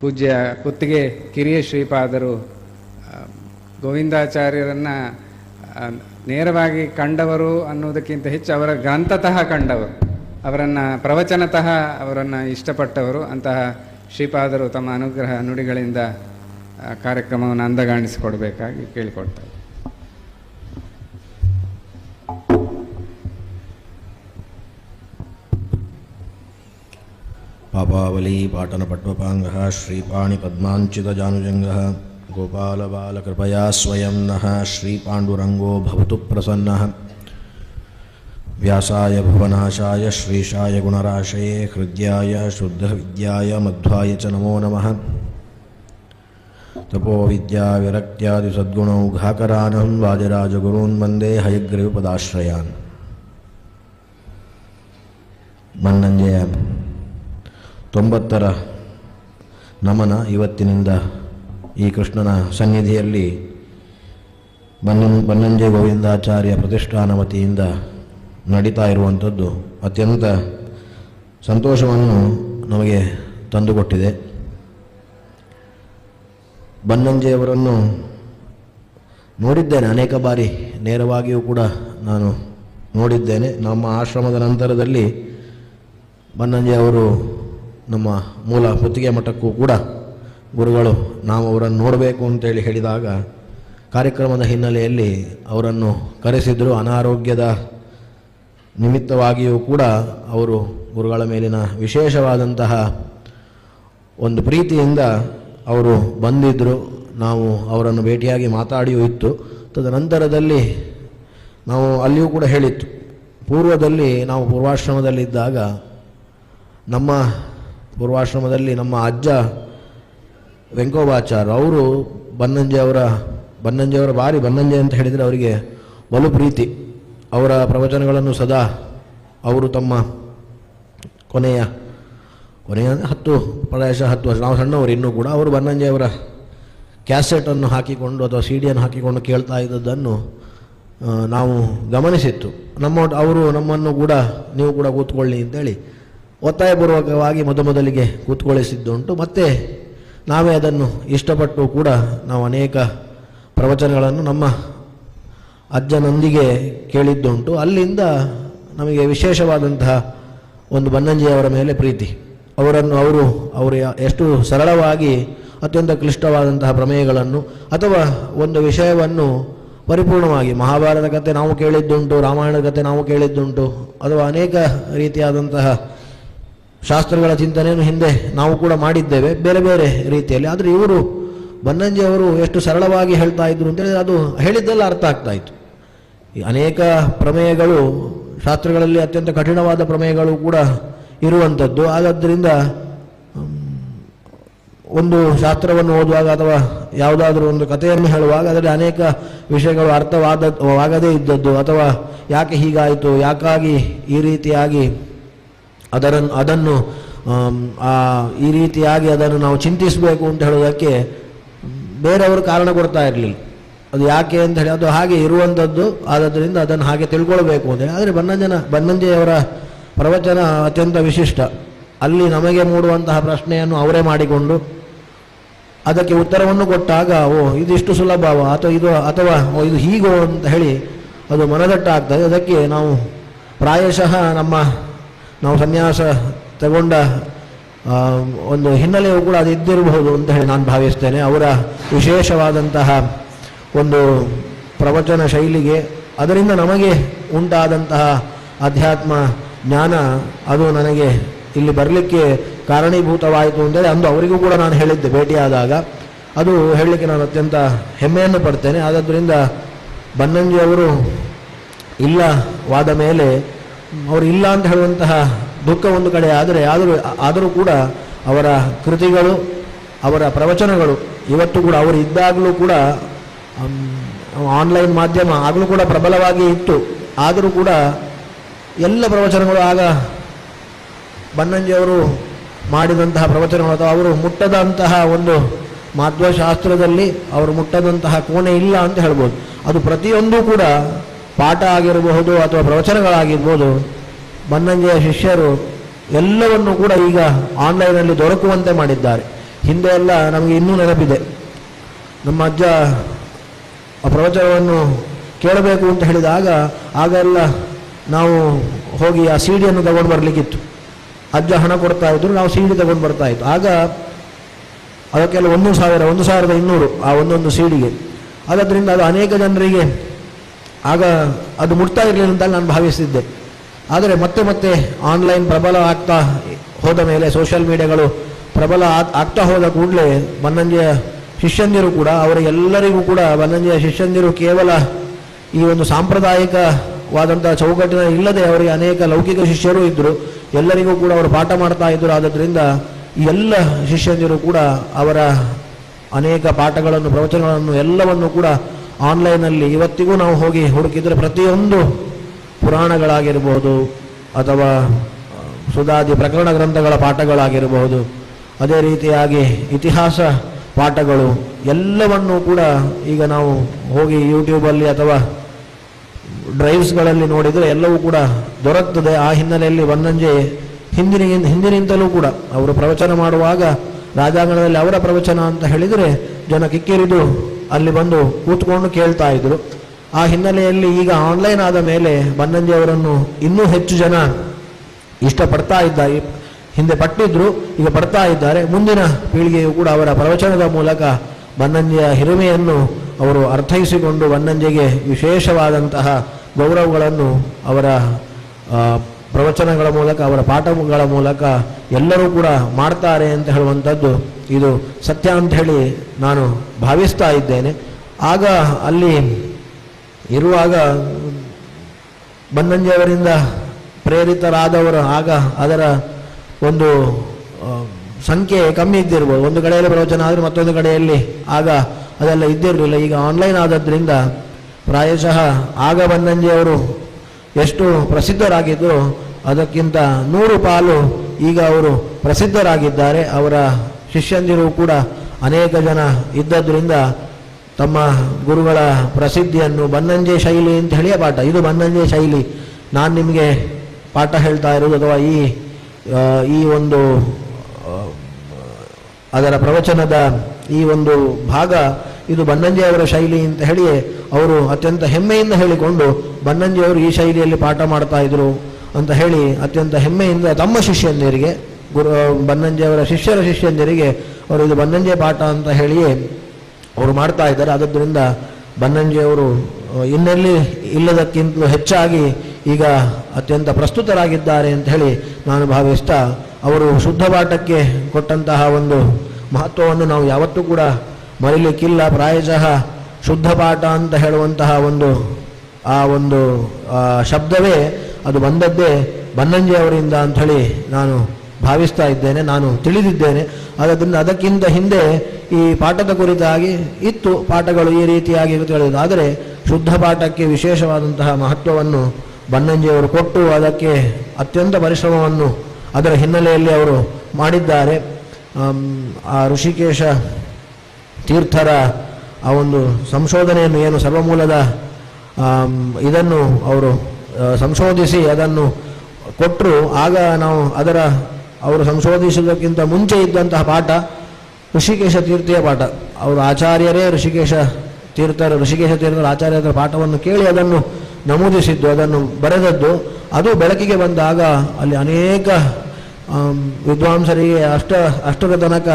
ಪೂಜ್ಯ ಕುತ್ತಿಗೆ ಕಿರಿಯ ಶ್ರೀಪಾದರು ಗೋವಿಂದಾಚಾರ್ಯರನ್ನು ನೇರವಾಗಿ ಕಂಡವರು ಅನ್ನೋದಕ್ಕಿಂತ ಹೆಚ್ಚು ಅವರ ಗ್ರಂಥತಃ ಕಂಡವರು. ಅವರನ್ನು ಪ್ರವಚನತಃ ಅವರನ್ನು ಇಷ್ಟಪಟ್ಟವರು. ಅಂತಹ ಶ್ರೀಪಾದರು ತಮ್ಮ ಅನುಗ್ರಹ ನುಡಿಗಳಿಂದ ಕಾರ್ಯಕ್ರಮವನ್ನು ಅಂದಗಾಣಿಸಿಕೊಡಬೇಕಾಗಿ ಕೇಳಿಕೊಡ್ತಾರೆ पापावली, पाटनपट्टपाङ्गः, श्रीपाणिपद्माञ्चितजानुजङ्गः, गोपालबालकृपया स्वयं नः, श्रीपाण्डुरङ्गो भवतु प्रसन्न। व्यासाय भुवनाशाय, श्रीशाय गुणराशये शुद्ध विद्याय मध्वाय च नमो नमः। तपोविद्याविरक्त्यादिसद्गुणौघाकरानं वाजराजगुरून् वंदे हयग्रीवपदाश्रयान्। मन्नंजय ತೊಂಬತ್ತರ ನಮನ ಇವತ್ತಿನಿಂದ ಈ ಕೃಷ್ಣನ ಸನ್ನಿಧಿಯಲ್ಲಿ ಬನ್ನ ಬನ್ನಂಜೆ ಗೋವಿಂದಾಚಾರ್ಯ ಪ್ರತಿಷ್ಠಾನ ವತಿಯಿಂದ ನಡೀತಾ ಇರುವಂಥದ್ದು ಅತ್ಯಂತ ಸಂತೋಷವನ್ನು ನಮಗೆ ತಂದುಕೊಟ್ಟಿದೆ. ಬನ್ನಂಜೆಯವರನ್ನು ನೋಡಿದ್ದೇನೆ. ಅನೇಕ ಬಾರಿ ನೇರವಾಗಿಯೂ ಕೂಡ ನಾನು ನೋಡಿದ್ದೇನೆ. ನಮ್ಮ ಆಶ್ರಮದ ನಂತರದಲ್ಲಿ ಬನ್ನಂಜೆ ಅವರು ನಮ್ಮ ಮೂಲ ಪುತ್ತಿಗೆ ಮಠಕ್ಕೂ ಕೂಡ ಗುರುಗಳು ನಾವು ಅವರನ್ನು ನೋಡಬೇಕು ಅಂತೇಳಿ ಹೇಳಿದಾಗ ಕಾರ್ಯಕ್ರಮದ ಹಿನ್ನೆಲೆಯಲ್ಲಿ ಅವರನ್ನು ಕರೆಸಿದ್ರು. ಅನಾರೋಗ್ಯದ ನಿಮಿತ್ತವಾಗಿಯೂ ಕೂಡ ಅವರು ಗುರುಗಳ ಮೇಲಿನ ವಿಶೇಷವಾದಂತಹ ಒಂದು ಪ್ರೀತಿಯಿಂದ ಅವರು ಬಂದಿದ್ದರು ನಾವು ಅವರನ್ನು ಭೇಟಿಯಾಗಿ ಮಾತಾಡಿಯೂ ಇತ್ತು. ತದನಂತರದಲ್ಲಿ ನಾವು ಅಲ್ಲಿಯೂ ಕೂಡ ಹೇಳಿತ್ತು. ಪೂರ್ವದಲ್ಲಿ ನಾವು ಪೂರ್ವಾಶ್ರಮದಲ್ಲಿದ್ದಾಗ ನಮ್ಮ ಪೂರ್ವಾಶ್ರಮದಲ್ಲಿ ನಮ್ಮ ಅಜ್ಜ ವೆಂಕೋಬಾಚಾರ್ ಅವರು ಬನ್ನಂಜೆಯವರ ಅವರ, ಬನ್ನಂಜೆ ಅವರ ಭಾರಿ ಬನ್ನಂಜೆ ಅಂತ ಹೇಳಿದರೆ ಅವರಿಗೆ ಬಲು ಪ್ರೀತಿ. ಅವರ ಪ್ರವಚನಗಳನ್ನು ಸದಾ ಅವರು ತಮ್ಮ ಕೊನೆಯ ಕೊನೆಯ ಹತ್ತು ಪ್ರಾಯಶಃ ಹತ್ತು ವರ್ಷ, ನಾವು ಸಣ್ಣವರು ಇನ್ನೂ ಕೂಡ ಅವರು ಬನ್ನಂಜೆ ಅವರ ಕ್ಯಾಸೆಟನ್ನು ಹಾಕಿಕೊಂಡು ಅಥವಾ ಸಿ ಡಿಯನ್ನು ಹಾಕಿಕೊಂಡು ಕೇಳ್ತಾ ಇದ್ದದ್ದನ್ನು ನಾವು ಗಮನಿಸಿತ್ತು. ನಮ್ಮ, ಅವರು ನಮ್ಮನ್ನು ಕೂಡ, ನೀವು ಕೂಡ ಕೂತ್ಕೊಳ್ಳಿ ಅಂತೇಳಿ ಒತ್ತಾಯಪೂರ್ವಕವಾಗಿ ಮೊದಮೊದಲಿಗೆ ಕೂತ್ಕೊಳಿಸಿದ್ದುಂಟು. ಮತ್ತು ನಾವೇ ಅದನ್ನು ಇಷ್ಟಪಟ್ಟು ಕೂಡ ನಾವು ಅನೇಕ ಪ್ರವಚನಗಳನ್ನು ನಮ್ಮ ಅಜ್ಜನೊಂದಿಗೆ ಕೇಳಿದ್ದುಂಟು. ಅಲ್ಲಿಂದ ನಮಗೆ ವಿಶೇಷವಾದಂತಹ ಒಂದು ಬನ್ನಂಜಿಯವರ ಮೇಲೆ ಪ್ರೀತಿ. ಅವರನ್ನು ಅವರು ಅವರು ಎಷ್ಟು ಸರಳವಾಗಿ ಅತ್ಯಂತ ಕ್ಲಿಷ್ಟವಾದಂತಹ ಪ್ರಮೇಯಗಳನ್ನು ಅಥವಾ ಒಂದು ವಿಷಯವನ್ನು ಪರಿಪೂರ್ಣವಾಗಿ ಮಹಾಭಾರತ ಕಥೆ ನಾವು ಕೇಳಿದ್ದುಂಟು, ರಾಮಾಯಣದ ಕಥೆ ನಾವು ಕೇಳಿದ್ದುಂಟು ಅಥವಾ ಅನೇಕ ರೀತಿಯಾದಂತಹ ಶಾಸ್ತ್ರಗಳ ಚಿಂತನೆಯನ್ನು ಹಿಂದೆ ನಾವು ಕೂಡ ಮಾಡಿದ್ದೇವೆ, ಬೇರೆ ಬೇರೆ ರೀತಿಯಲ್ಲಿ. ಆದರೆ ಇವರು ಬನ್ನಂಜಿ ಅವರು ಎಷ್ಟು ಸರಳವಾಗಿ ಹೇಳ್ತಾ ಇದ್ರು ಅಂತೇಳಿ ಅದು ಹೇಳಿದ್ದೆಲ್ಲ ಅರ್ಥ ಆಗ್ತಾ ಇತ್ತು. ಅನೇಕ ಪ್ರಮೇಯಗಳು, ಶಾಸ್ತ್ರಗಳಲ್ಲಿ ಅತ್ಯಂತ ಕಠಿಣವಾದ ಪ್ರಮೇಯಗಳು ಕೂಡ ಇರುವಂಥದ್ದು. ಆದ್ದರಿಂದ ಒಂದು ಶಾಸ್ತ್ರವನ್ನು ಓದುವಾಗ ಅಥವಾ ಯಾವುದಾದ್ರೂ ಒಂದು ಕಥೆಯನ್ನು ಹೇಳುವಾಗ ಅದರಲ್ಲಿ ಅನೇಕ ವಿಷಯಗಳು ಅರ್ಥವಾದ ಆಗದೇ ಇದ್ದದ್ದು. ಅಥವಾ ಯಾಕೆ ಹೀಗಾಯಿತು, ಯಾಕಾಗಿ ಈ ರೀತಿಯಾಗಿ ಅದರನ್ನು ಅದನ್ನು ಈ ರೀತಿಯಾಗಿ ಅದನ್ನು ನಾವು ಚಿಂತಿಸಬೇಕು ಅಂತ ಹೇಳೋದಕ್ಕೆ ಬೇರೆಯವರು ಕಾರಣ ಕೊಡ್ತಾ ಇರಲಿಲ್ಲ. ಅದು ಯಾಕೆ ಅಂತ ಹೇಳಿ, ಅದು ಹಾಗೆ ಇರುವಂಥದ್ದು. ಆದ್ದರಿಂದ ಅದನ್ನು ಹಾಗೆ ತಿಳ್ಕೊಳ್ಬೇಕು ಅಂತ ಹೇಳಿ. ಆದರೆ ಬನ್ನಂಜನ, ಬನ್ನಂಜೆಯವರ ಪ್ರವಚನ ಅತ್ಯಂತ ವಿಶಿಷ್ಟ. ಅಲ್ಲಿ ನಮಗೆ ಮೂಡುವಂತಹ ಪ್ರಶ್ನೆಯನ್ನು ಅವರೇ ಮಾಡಿಕೊಂಡು ಅದಕ್ಕೆ ಉತ್ತರವನ್ನು ಕೊಟ್ಟಾಗ, ಓ, ಇದಿಷ್ಟು ಸುಲಭವ ಅಥವಾ ಇದು ಅಥವಾ ಇದು ಹೀಗೋ ಅಂತ ಹೇಳಿ ಅದು ಮನದಟ್ಟ ಆಗ್ತದೆ ಅದಕ್ಕೆ ನಾವು ಪ್ರಾಯಶಃ ನಮ್ಮ ನಾವು ಸನ್ಯಾಸ ತಗೊಂಡ ಒಂದು ಹಿನ್ನೆಲೆಯು ಕೂಡ ಅದು ಇದ್ದಿರಬಹುದು ಅಂತ ಹೇಳಿ ನಾನು ಭಾವಿಸ್ತೇನೆ. ಅವರ ವಿಶೇಷವಾದಂತಹ ಒಂದು ಪ್ರವಚನ ಶೈಲಿಗೆ ಅದರಿಂದ ನಮಗೆ ಉಂಟಾದಂತಹ ಅಧ್ಯಾತ್ಮ ಜ್ಞಾನ ಅದು ನನಗೆ ಇಲ್ಲಿ ಬರಲಿಕ್ಕೆ ಕಾರಣೀಭೂತವಾಯಿತು ಅಂತೇಳಿ ಅಂದು ಅವರಿಗೂ ಕೂಡ ನಾನು ಹೇಳಿದ್ದೆ ಭೇಟಿಯಾದಾಗ. ಅದು ಹೇಳಲಿಕ್ಕೆ ನಾನು ಅತ್ಯಂತ ಹೆಮ್ಮೆಯನ್ನು ಪಡ್ತೇನೆ. ಆದ್ದರಿಂದ ಬನ್ನಂಜಿ ಅವರು ಇಲ್ಲವಾದ ಮೇಲೆ ಅವರು ಇಲ್ಲ ಅಂತ ಹೇಳುವಂತಹ ದುಃಖ ಒಂದು ಕಡೆ ಆದರೆ ಆದರೂ ಆದರೂ ಕೂಡ ಅವರ ಕೃತಿಗಳು, ಅವರ ಪ್ರವಚನಗಳು ಇವತ್ತು ಕೂಡ ಅವರು ಇದ್ದಾಗಲೂ ಕೂಡ ಆನ್ಲೈನ್ ಮಾಧ್ಯಮ ಆಗಲೂ ಕೂಡ ಪ್ರಬಲವಾಗಿ ಇತ್ತು. ಆದರೂ ಕೂಡ ಎಲ್ಲ ಪ್ರವಚನಗಳು ಆಗ ಬನ್ನಂಜಿಯವರು ಮಾಡಿದಂತಹ ಪ್ರವಚನಗಳು ಅಥವಾ ಅವರು ಮುಟ್ಟದಂತಹ ಒಂದು ಮಾಧ್ವಶಾಸ್ತ್ರದಲ್ಲಿ ಅವರು ಮುಟ್ಟದಂತಹ ಕೋಣೆ ಇಲ್ಲ ಅಂತ ಹೇಳ್ಬೋದು. ಅದು ಪ್ರತಿಯೊಂದು ಕೂಡ ಪಾಠ ಆಗಿರಬಹುದು ಅಥವಾ ಪ್ರವಚನಗಳಾಗಿರ್ಬೋದು, ಬನ್ನಂಜೆಯ ಶಿಷ್ಯರು ಎಲ್ಲವನ್ನು ಕೂಡ ಈಗ ಆನ್ಲೈನಲ್ಲಿ ದೊರಕುವಂತೆ ಮಾಡಿದ್ದಾರೆ. ಹಿಂದೆ ಎಲ್ಲ ನಮಗೆ ಇನ್ನೂ ನೆನಪಿದೆ. ನಮ್ಮ ಅಜ್ಜ ಆ ಪ್ರವಚನವನ್ನು ಕೇಳಬೇಕು ಅಂತ ಹೇಳಿದಾಗ ಆಗೆಲ್ಲ ನಾವು ಹೋಗಿ ಆ ಸೀಡಿಯನ್ನು ತಗೊಂಡು ಬರಲಿಕ್ಕಿತ್ತು. ಅಜ್ಜ ಹಣ ಕೊಡ್ತಾ ಇದ್ರು, ನಾವು ಸೀಡಿ ತಗೊಂಡು ಬರ್ತಾ ಇತ್ತು. ಆಗ ಅದಕ್ಕೆಲ್ಲ ಒಂದು ಸಾವಿರ, ಒಂದು ಸಾವಿರದ ಇನ್ನೂರು ಆ ಒಂದೊಂದು ಸೀಡಿಗೆ. ಅದರಿಂದ ಅದು ಅನೇಕ ಜನರಿಗೆ ಆಗ ಅದು ಮುಟ್ತಾ ಇರಲಿಲ್ಲ ಅಂತ ನಾನು ಭಾವಿಸಿದ್ದೆ. ಆದರೆ ಮತ್ತೆ ಮತ್ತೆ ಆನ್ಲೈನ್ ಪ್ರಬಲ ಆಗ್ತಾ ಹೋದ ಮೇಲೆ ಸೋಷಿಯಲ್ ಮೀಡಿಯಾಗಳು ಪ್ರಬಲ ಆಗ್- ಆಗ್ತಾ ಹೋದ ಕೂಡಲೇ ಬನ್ನಂಜೆಯ ಶಿಷ್ಯಂದಿರು ಕೂಡ ಅವರಿಗೆಲ್ಲರಿಗೂ ಕೂಡ ಬನ್ನಂಜೆಯ ಶಿಷ್ಯಂದಿರು ಕೇವಲ ಈ ಒಂದು ಸಾಂಪ್ರದಾಯಿಕವಾದಂಥ ಚೌಕಟ್ಟಿನ ಇಲ್ಲದೆ ಅವರಿಗೆ ಅನೇಕ ಲೌಕಿಕ ಶಿಷ್ಯರು ಇದ್ದರು. ಎಲ್ಲರಿಗೂ ಕೂಡ ಅವರು ಪಾಠ ಮಾಡ್ತಾ ಇದ್ದರು. ಆದ್ದರಿಂದ ಎಲ್ಲ ಶಿಷ್ಯಂದಿರು ಕೂಡ ಅವರ ಅನೇಕ ಪಾಠಗಳನ್ನು, ಪ್ರವಚನಗಳನ್ನು, ಎಲ್ಲವನ್ನು ಕೂಡ ಆನ್ಲೈನಲ್ಲಿ ಇವತ್ತಿಗೂ ನಾವು ಹೋಗಿ ಹುಡುಕಿದರೆ ಪ್ರತಿಯೊಂದು ಪುರಾಣಗಳಾಗಿರ್ಬೋದು ಅಥವಾ ಸುಧಾದಿ ಪ್ರಕರಣ ಗ್ರಂಥಗಳ ಪಾಠಗಳಾಗಿರಬಹುದು ಅದೇ ರೀತಿಯಾಗಿ ಇತಿಹಾಸ ಪಾಠಗಳು ಎಲ್ಲವನ್ನೂ ಕೂಡ ಈಗ ನಾವು ಹೋಗಿ ಯೂಟ್ಯೂಬಲ್ಲಿ ಅಥವಾ ಡ್ರೈವ್ಸ್ಗಳಲ್ಲಿ ನೋಡಿದರೆ ಎಲ್ಲವೂ ಕೂಡ ದೊರಕ್ತದೆ. ಆ ಹಿನ್ನೆಲೆಯಲ್ಲಿ ಒಂದಂಜೆ ಹಿಂದಿನ ಹಿಂದಿನಿಂದಲೂ ಕೂಡ ಅವರು ಪ್ರವಚನ ಮಾಡುವಾಗ ರಾಜಾಂಗಣದಲ್ಲಿ ಅವರ ಪ್ರವಚನ ಅಂತ ಹೇಳಿದರೆ ಜನ ಕಿಕ್ಕಿರಿದು ಅಲ್ಲಿ ಬಂದು ಕೂತ್ಕೊಂಡು ಕೇಳ್ತಾ ಇದ್ರು. ಆ ಹಿನ್ನೆಲೆಯಲ್ಲಿ ಈಗ ಆನ್ಲೈನ್ ಆದ ಮೇಲೆ ಬನ್ನಂಜಿ ಅವರನ್ನು ಇನ್ನೂ ಹೆಚ್ಚು ಜನ ಇಷ್ಟಪಡ್ತಾ ಇದ್ದಾರೆ. ಹಿಂದೆ ಪಟ್ಟಿದ್ರು, ಈಗ ಪಡ್ತಾ ಇದ್ದಾರೆ. ಮುಂದಿನ ಪೀಳಿಗೆಯು ಕೂಡ ಅವರ ಪ್ರವಚನದ ಮೂಲಕ ಬನ್ನಂಜಿಯ ಹಿರಿಮೆಯನ್ನು ಅವರು ಅರ್ಥೈಸಿಕೊಂಡು ಬನ್ನಂಜಿಗೆ ವಿಶೇಷವಾದಂತಹ ಗೌರವಗಳನ್ನು ಅವರ ಪ್ರವಚನಗಳ ಮೂಲಕ, ಅವರ ಪಾಠಗಳ ಮೂಲಕ ಎಲ್ಲರೂ ಕೂಡ ಮಾಡ್ತಾರೆ ಅಂತ ಹೇಳುವಂಥದ್ದು ಇದು ಸತ್ಯ ಅಂತ ಹೇಳಿ ನಾನು ಭಾವಿಸ್ತಾ ಇದ್ದೇನೆ. ಆಗ ಅಲ್ಲಿ ಇರುವಾಗ ಬನ್ನಂಜೆಯವರಿಂದ ಪ್ರೇರಿತರಾದವರು, ಆಗ ಅದರ ಒಂದು ಸಂಖ್ಯೆ ಕಮ್ಮಿ ಇದ್ದಿರ್ಬೋದು. ಒಂದು ಕಡೆಯಲ್ಲಿ ಪ್ರವಚನ ಆದರೆ ಮತ್ತೊಂದು ಕಡೆಯಲ್ಲಿ ಆಗ ಅದೆಲ್ಲ ಇದ್ದಿರಲಿಲ್ಲ. ಈಗ ಆನ್ಲೈನ್ ಆದದ್ರಿಂದ ಪ್ರಾಯಶಃ ಆಗ ಬನ್ನಂಜೆಯವರು ಎಷ್ಟು ಪ್ರಸಿದ್ಧರಾಗಿದ್ದರು ಅದಕ್ಕಿಂತ ನೂರು ಪಾಲು ಈಗ ಅವರು ಪ್ರಸಿದ್ಧರಾಗಿದ್ದಾರೆ. ಅವರ ಶಿಷ್ಯಂದಿರು ಕೂಡ ಅನೇಕ ಜನ ಇದ್ದದ್ರಿಂದ ತಮ್ಮ ಗುರುಗಳ ಪ್ರಸಿದ್ಧಿಯನ್ನು ಬನ್ನಂಜೆ ಶೈಲಿ ಅಂತ ಹೇಳಿಯ ಪಾಠ. ಇದು ಬನ್ನಂಜೆ ಶೈಲಿ. ನಾನು ನಿಮಗೆ ಪಾಠ ಹೇಳ್ತಾ ಇರೋದು ಅಥವಾ ಈ ಈ ಒಂದು ಅದರ ಪ್ರವಚನದ ಈ ಒಂದು ಭಾಗ ಇದು ಬನ್ನಂಜೆಯವರ ಶೈಲಿ ಅಂತ ಹೇಳಿ ಅವರು ಅತ್ಯಂತ ಹೆಮ್ಮೆಯಿಂದ ಹೇಳಿಕೊಂಡು, ಬನ್ನಂಜಿಯವರು ಈ ಶೈಲಿಯಲ್ಲಿ ಪಾಠ ಮಾಡ್ತಾ ಇದ್ರು ಅಂತ ಹೇಳಿ ಅತ್ಯಂತ ಹೆಮ್ಮೆಯಿಂದ ತಮ್ಮ ಶಿಷ್ಯಂದಿರಿಗೆ, ಗುರು ಬನ್ನಂಜಿಯವರ ಶಿಷ್ಯರ ಶಿಷ್ಯಂದಿರಿಗೆ, ಅವರು ಇದು ಬನ್ನಂಜೆ ಪಾಠ ಅಂತ ಹೇಳಿಯೇ ಅವರು ಮಾಡ್ತಾ ಇದ್ದಾರೆ. ಆದ್ದರಿಂದ ಬನ್ನಂಜಿಯವರು ಇನ್ನೆಲ್ಲಿ ಇಲ್ಲದಕ್ಕಿಂತಲೂ ಹೆಚ್ಚಾಗಿ ಈಗ ಅತ್ಯಂತ ಪ್ರಸ್ತುತರಾಗಿದ್ದಾರೆ ಅಂತ ಹೇಳಿ ನಾನು ಭಾವಿಸ್ತಾ, ಅವರು ಶುದ್ಧ ಪಾಠಕ್ಕೆ ಕೊಟ್ಟಂತಹ ಒಂದು ಮಹತ್ವವನ್ನು ನಾವು ಯಾವತ್ತೂ ಕೂಡ ಮರಿಲಿಕ್ಕಿಲ್ಲ. ಪ್ರಾಯಶಃ ಶುದ್ಧ ಪಾಠ ಅಂತ ಹೇಳುವಂತಹ ಒಂದು, ಆ ಒಂದು ಶಬ್ದವೇ ಅದು ಬಂದದ್ದೇ ಬನ್ನಂಜೆ ಅವರಿಂದ ಅಂಥೇಳಿ ನಾನು ಭಾವಿಸ್ತಾ ಇದ್ದೇನೆ, ನಾನು ತಿಳಿದಿದ್ದೇನೆ. ಆದ್ದರಿಂದ ಅದಕ್ಕಿಂತ ಹಿಂದೆ ಈ ಪಾಠದ ಕುರಿತಾಗಿ ಇತ್ತು, ಪಾಠಗಳು ಈ ರೀತಿಯಾಗಿ ಅಂತ ಹೇಳಿದ್ರು ಆದರೆ ಶುದ್ಧ ಪಾಠಕ್ಕೆ ವಿಶೇಷವಾದಂತಹ ಮಹತ್ವವನ್ನು ಬನ್ನಂಜೆಯವರು ಕೊಟ್ಟು ಅದಕ್ಕೆ ಅತ್ಯಂತ ಪರಿಶ್ರಮವನ್ನು ಅದರ ಹಿನ್ನೆಲೆಯಲ್ಲಿ ಅವರು ಮಾಡಿದ್ದಾರೆ. ಆ ಋಷಿಕೇಶ ತೀರ್ಥರ ಆ ಒಂದು ಸಂಶೋಧನೆಯನ್ನು ಏನು ಸರ್ವಮೂಲದ ಇದನ್ನು ಅವರು ಸಂಶೋಧಿಸಿ ಅದನ್ನು ಕೊಟ್ಟರು ಆಗ ನಾವು ಅದರ, ಅವರು ಸಂಶೋಧಿಸುವುದಕ್ಕಿಂತ ಮುಂಚೆ ಇದ್ದಂತಹ ಪಾಠ ಋಷಿಕೇಶ ತೀರ್ಥಿಯ ಪಾಠ. ಅವರು ಆಚಾರ್ಯರೇ ಋಷಿಕೇಶ ತೀರ್ಥರು, ಋಷಿಕೇಶ ತೀರ್ಥರ ಆಚಾರ್ಯರ ಪಾಠವನ್ನು ಕೇಳಿ ಅದನ್ನು ನಮೂದಿಸಿದ್ದು, ಅದನ್ನು ಬರೆದದ್ದು. ಅದು ಬೆಳಕಿಗೆ ಬಂದಾಗ ಅಲ್ಲಿ ಅನೇಕ ವಿದ್ವಾಂಸರಿಗೆ ಅಷ್ಟ, ಅಷ್ಟರ ತನಕ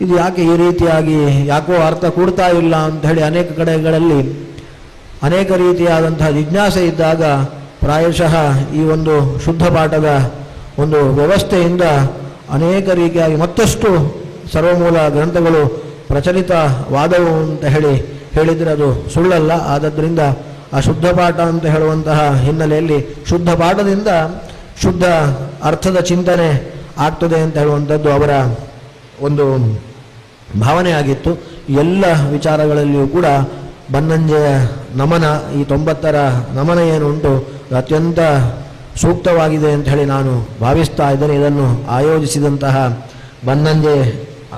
ಇದು ಯಾಕೆ ಈ ರೀತಿಯಾಗಿ ಯಾಕೋ ಅರ್ಥ ಕೊಡ್ತಾ ಇಲ್ಲ ಅಂತ ಹೇಳಿ ಅನೇಕ ಕಡೆಗಳಲ್ಲಿ ಅನೇಕ ರೀತಿಯಾದಂತಹ ಜಿಜ್ಞಾಸೆ ಇದ್ದಾಗ ಪ್ರಾಯಶಃ ಈ ಒಂದು ಶುದ್ಧ ಪಾಠದ ಒಂದು ವ್ಯವಸ್ಥೆಯಿಂದ ಅನೇಕ ರೀತಿಯಾಗಿ ಮತ್ತಷ್ಟು ಸರ್ವಮೂಲ ಗ್ರಂಥಗಳು ಪ್ರಚಲಿತವಾದವು ಅಂತ ಹೇಳಿ ಹೇಳಿದರೆ ಅದು ಸುಳ್ಳಲ್ಲ. ಆದ್ದರಿಂದ ಆ ಶುದ್ಧ ಪಾಠ ಅಂತ ಹೇಳುವಂತಹ ಹಿನ್ನೆಲೆಯಲ್ಲಿ ಶುದ್ಧ ಪಾಠದಿಂದ ಶುದ್ಧ ಅರ್ಥದ ಚಿಂತನೆ ಆಗ್ತದೆ ಅಂತ ಹೇಳುವಂಥದ್ದು ಅವರ ಒಂದು ಭಾವನೆ ಆಗಿತ್ತು. ಎಲ್ಲ ವಿಚಾರಗಳಲ್ಲಿಯೂ ಕೂಡ ಬನ್ನಂಜೆಯ ನಮನ, ಈ ತೊಂಬತ್ತರ ನಮನ ಏನು ಉಂಟು ಅದು ಅತ್ಯಂತ ಸೂಕ್ತವಾಗಿದೆ ಅಂತ ಹೇಳಿ ನಾನು ಭಾವಿಸ್ತಾ ಇದ್ದೇನೆ. ಇದನ್ನು ಆಯೋಜಿಸಿದಂತಹ ಬನ್ನಂಜೆ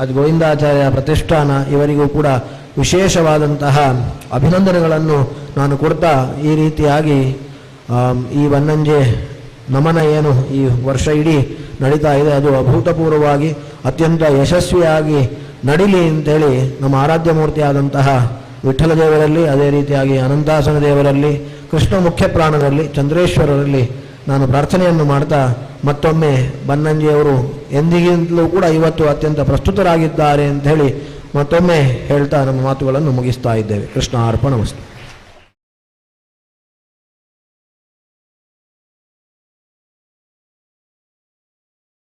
ಅದು ಗೋವಿಂದಾಚಾರ್ಯ ಪ್ರತಿಷ್ಠಾನ ಇವರಿಗೂ ಕೂಡ ವಿಶೇಷವಾದಂತಹ ಅಭಿನಂದನೆಗಳನ್ನು ನಾನು ಕೊಡ್ತಾ ಈ ರೀತಿಯಾಗಿ ಈ ಬನ್ನಂಜೆ ನಮನ ಏನು ಈ ವರ್ಷ ಇಡೀ ನಡೀತಾ ಇದೆ. ಅದು ಅಭೂತಪೂರ್ವವಾಗಿ ಅತ್ಯಂತ ಯಶಸ್ವಿಯಾಗಿ ನಡಿಲಿ ಅಂತೇಳಿ ನಮ್ಮ ಆರಾಧ್ಯ ಮೂರ್ತಿಯಾದಂತಹ ವಿಠಲ ದೇವರಲ್ಲಿ, ಅದೇ ರೀತಿಯಾಗಿ ಅನಂತಾಸನ ದೇವರಲ್ಲಿ, ಕೃಷ್ಣ ಮುಖ್ಯ ಪ್ರಾಣದಲ್ಲಿ, ಚಂದ್ರೇಶ್ವರರಲ್ಲಿ ನಾನು ಪ್ರಾರ್ಥನೆಯನ್ನು ಮಾಡ್ತಾ ಮತ್ತೊಮ್ಮೆ ಬನ್ನಂಜಿಯವರು ಎಂದಿಗಿಂತಲೂ ಕೂಡ ಇವತ್ತು ಅತ್ಯಂತ ಪ್ರಸ್ತುತರಾಗಿದ್ದಾರೆ ಅಂತ ಹೇಳಿ ಮತ್ತೊಮ್ಮೆ ಹೇಳ್ತಾ ನಮ್ಮ ಮಾತುಗಳನ್ನು ಮುಗಿಸ್ತಾ ಇದ್ದೇವೆ. ಕೃಷ್ಣ ಅರ್ಪಣ ವಸ್ತು